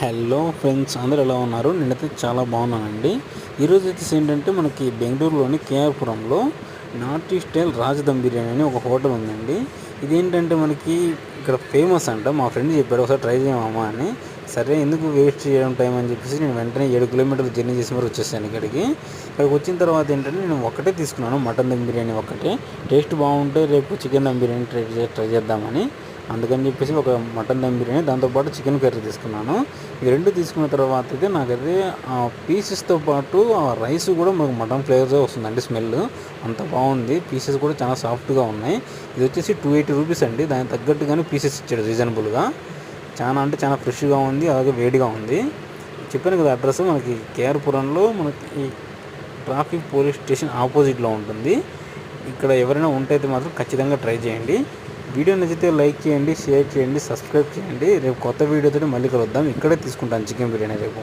Hello friends అందరు ఎలా ఉన్నారు? నేనైతే చాలా బాగున్నానండి. ఈరోజు వచ్చేసి ఏంటంటే మనకి బెంగళూరులోని కేఆర్పురంలో నార్త్ ఈస్ట్ స్టైల్ రాజదమ్ బిర్యానీ అని ఒక హోటల్ ఉందండి. ఇదేంటంటే మనకి ఇక్కడ ఫేమస్ అంట. మా ఫ్రెండ్ చెప్పాడు ఒకసారి ట్రై చేయమమ్మా అని. సరే ఎందుకు వేస్ట్ చేయడం టైం అని చెప్పేసి నేను వెంటనే ఏడు కిలోమీటర్లు జర్నీ చేసి మరి వచ్చేసాను ఇక్కడికి. ఇక్కడికి వచ్చిన తర్వాత ఏంటంటే నేను ఒకటే తీసుకున్నాను. మటన్ దమ్ బిర్యానీ ఒకటే టేస్ట్ బాగుంటే రేపు chicken dum biryani try try చేద్దామని. అందుకని చెప్పేసి ఒక మటన్ దమ్ బిర్యానీ దాంతోపాటు చికెన్ కర్రీ తీసుకున్నాను. ఈ రెండు తీసుకున్న తర్వాత అయితే నాకైతే ఆ పీసెస్తో పాటు ఆ రైస్ కూడా మనకు మటన్ ఫ్లేవర్స్ వస్తుందండి స్మెల్ అంత బాగుంది. పీసెస్ కూడా చాలా సాఫ్ట్గా ఉన్నాయి. ఇది వచ్చేసి టూ ఎయిటీ రూపీస్ అండి. దానికి తగ్గట్టుగానే పీసెస్ ఇచ్చాడు రీజనబుల్గా చాలా అంటే చాలా ఫ్రెష్గా ఉంది. అలాగే వేడిగా ఉంది. చెప్పాను కదా అడ్రస్ మనకి కేఆర్పురంలో మనకి ట్రాఫిక్ పోలీస్ స్టేషన్ ఆపోజిట్లో ఉంటుంది. ఇక్కడ ఎవరైనా ఉంటే అయితే మాత్రం ఖచ్చితంగా ట్రై చేయండి. వీడియో నచ్చితే లైక్ చేయండి షేర్ చేయండి సబ్స్క్రైబ్ చేయండి. రేపు కొత్త వీడియోతో మళ్ళీ కలుద్దాం. ఇక్కడే తీసుకుంటాను చికెన్ బిర్యానీ రేపు.